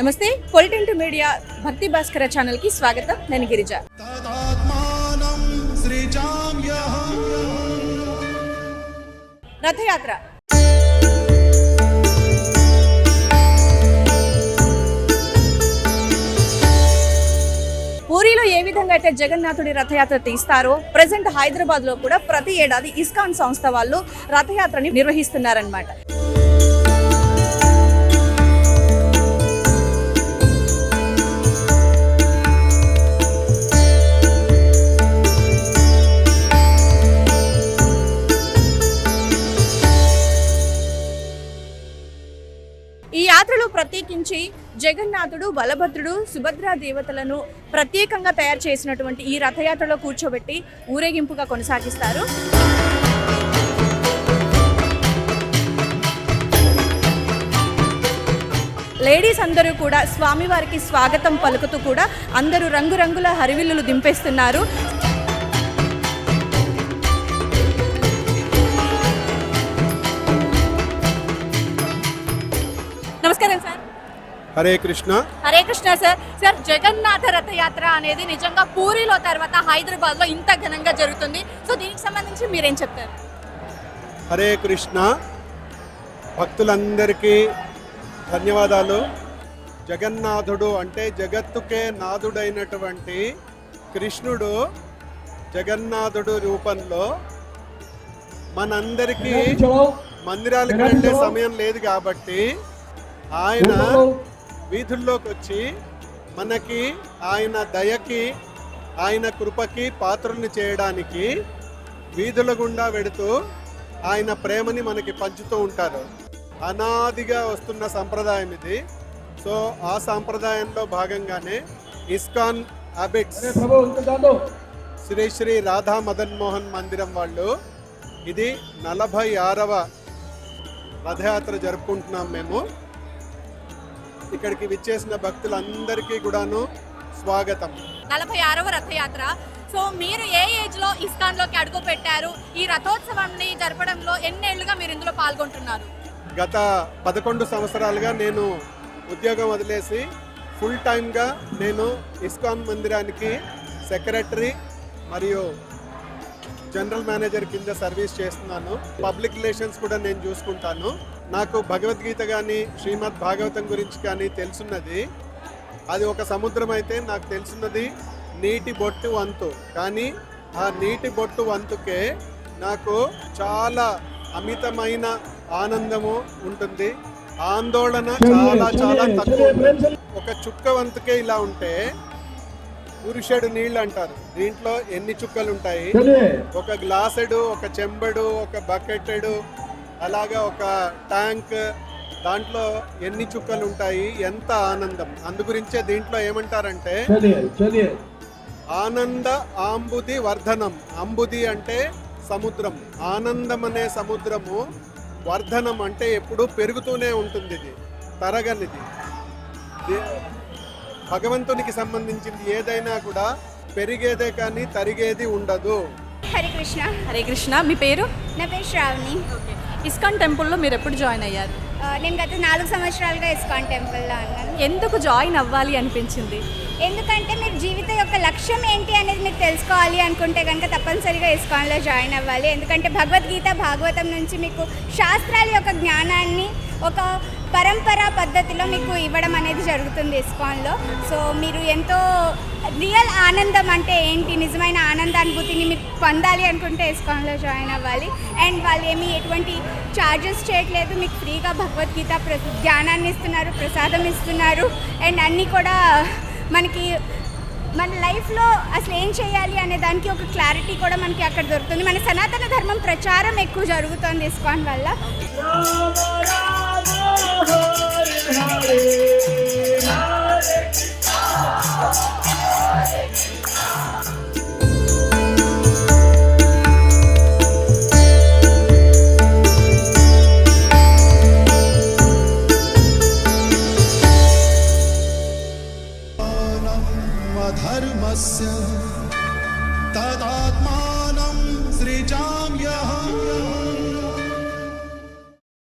నమస్తే పొలిటెంట్ మీడియా భక్తి భాస్కర ఛానల్కి స్వాగతం. నేను గిరిజ. రథయాత్ర. పూరిలో ఏ విధంగా అయితే జగన్నాథుడి రథయాత్ర తీస్తారో ప్రజెంట్ హైదరాబాద్లో కూడా ప్రతి ఏడాది ఇస్కాన్ సంస్థ వాళ్ళు రథయాత్రని నిర్వహిస్తున్నారన్నమాట. ప్రత్యేకించి జగన్నాథుడు బలభద్రుడు సుభద్రా దేవతలను ప్రత్యేకంగా తయారు చేసినటువంటి ఈ రథయాత్రలో కూర్చోబెట్టి ఊరేగింపుగా కొనసాగిస్తారు. లేడీస్ అందరూ కూడా స్వామివారికి స్వాగతం పలుకుతూ కూడా అందరూ రంగురంగుల హరివిల్లులు దింపేస్తున్నారు. నమస్కారం sir. Hare Krishna. Hare Krishna sir. Sir Jagannatha Rathayatra అనేది నిజంగా పూరిలో తర్వాత హైదరాబాద్లో ఇంత ఘనంగా జరుగుతుంది. సో దీనికి సంబంధించి మీరేం చెప్తారు? హరే కృష్ణ. భక్తులందరికీ ధన్యవాదాలు. జగన్నాథుడు అంటే జగత్తుకే నాథుడైనటువంటి కృష్ణుడు జగన్నాథుడు రూపంలో మనందరికీ మందిరాలకు వెళ్ళే సమయం లేదు కాబట్టి ఆయన వీధుల్లోకి వచ్చి మనకి ఆయన దయకి ఆయన కృపకి పాత్రల్ని చేయడానికి వీధుల గుండా వెడుతూ ఆయన ప్రేమని మనకి పంచుతూ ఉంటారు. అనాదిగా వస్తున్న సంప్రదాయం ఇది. సో ఆ సాంప్రదాయంలో భాగంగానే ఇస్కాన్ అబిట్స్ శ్రీ శ్రీ రాధా మదన్ మోహన్ మందిరం వాళ్ళు ఇది నలభై ఆరవ రథయాత్ర జరుపుకుంటున్నాం మేము. ఇక్కడికి విచ్చేసిన భక్తులందరికీ కూడాను స్వాగతం. నలభై ఆరవ రథయాత్ర. సో మీరు ఏ ఏజ్లో ఇస్కాన్లోకి అడుగు పెట్టారు ఈ రథోత్సవాన్ని జరపడంలో ఎన్నేళ్ళుగా మీరు ఇందులో పాల్గొంటున్నారు? గత పదకొండు సంవత్సరాలుగా నేను ఉద్యోగం వదిలేసి ఫుల్ టైమ్గా నేను ఇస్కాన్ మందిరానికి సెక్రటరీ మరియు జనరల్ మేనేజర్ కింద సర్వీస్ చేస్తున్నాను. పబ్లిక్ రిలేషన్స్ కూడా నేను చూసుకుంటాను. నాకు భగవద్గీత కానీ శ్రీమద్ భాగవతం గురించి కానీ తెలుసున్నది. అది ఒక సముద్రం అయితే నాకు తెలుసున్నది. నీటి బొట్టు వంతు. కానీ ఆ నీటి బొట్టు వంతుకే నాకు చాలా అమితమైన ఆనందము ఉంటుంది. ఆందోళన చాలా చాలా తక్కువ ఒక చుక్క వంతుకే ఇలా ఉంటే పురుషుడు నీళ్ళు అంటారు దీంట్లో ఎన్ని చుక్కలు ఉంటాయి ఒక గ్లాసెడు ఒక చెంబడు ఒక బకెటెడు అలాగా ఒక ట్యాంక్. దాంట్లో ఎన్ని చుక్కలు ఉంటాయి ఎంత ఆనందం. అందు గురించే దీంట్లో ఏమంటారంటే ఆనంద ఆంబుది వర్ధనం. అంబుది అంటే సముద్రం. ఆనందం అనే సముద్రము వర్ధనం అంటే ఎప్పుడు పెరుగుతూనే ఉంటుంది ఇది తరగనిది భగవంతునికి సంబంధించింది ఏదైనా కూడా పెరిగేదే కానీ తరిగేది ఉండదు. హరే కృష్ణ. హరే కృష్ణ మీ పేరు? నా పేరు శ్రావణి. ఇస్కాన్ టెంపుల్లో మీరు ఎప్పుడు జాయిన్ అయ్యారు? నేను గత నాలుగు సంవత్సరాలుగా ఇస్కాన్ టెంపుల్లో ఉన్నాను. ఎందుకు జాయిన్ అవ్వాలి అనిపించింది? ఎందుకంటే మీరు జీవితం యొక్క లక్ష్యం ఏంటి అనేది మీరు తెలుసుకోవాలి అనుకుంటే కనుక తప్పనిసరిగా ఇస్కాన్లో జాయిన్ అవ్వాలి. ఎందుకంటే భగవద్గీత భాగవతం నుంచి మీకు శాస్త్రాల యొక్క జ్ఞానాన్ని ఒక పరంపరా పద్ధతిలో మీకు ఇవ్వడం అనేది జరుగుతుంది ఇస్కాన్లో. సో మీరు ఎంతో రియల్ ఆనందం అంటే ఏంటి? నిజమైన ఆనందానుభూతిని మీరు పొందాలి అనుకుంటే ఇస్కాన్లో జాయిన్ అవ్వాలి. అండ్ వాళ్ళు ఏమి ఎటువంటి ఛార్జెస్ చేయట్లేదు. మీకు ఫ్రీగా భగవద్గీత ప్ర జ్ఞానాన్ని ఇస్తున్నారు ప్రసాదం ఇస్తున్నారు. అండ్ అన్నీ కూడా మనకి మన లైఫ్లో అసలు ఏం చేయాలి అనే దానికి ఒక క్లారిటీ కూడా మనకి అక్కడ దొరుకుతుంది. మన సనాతన ధర్మం ప్రచారం ఎక్కువ జరుగుతుంది ఇస్కాన్ వల్ల. धर्मस्य तदात्मानं सृजाम्यहम्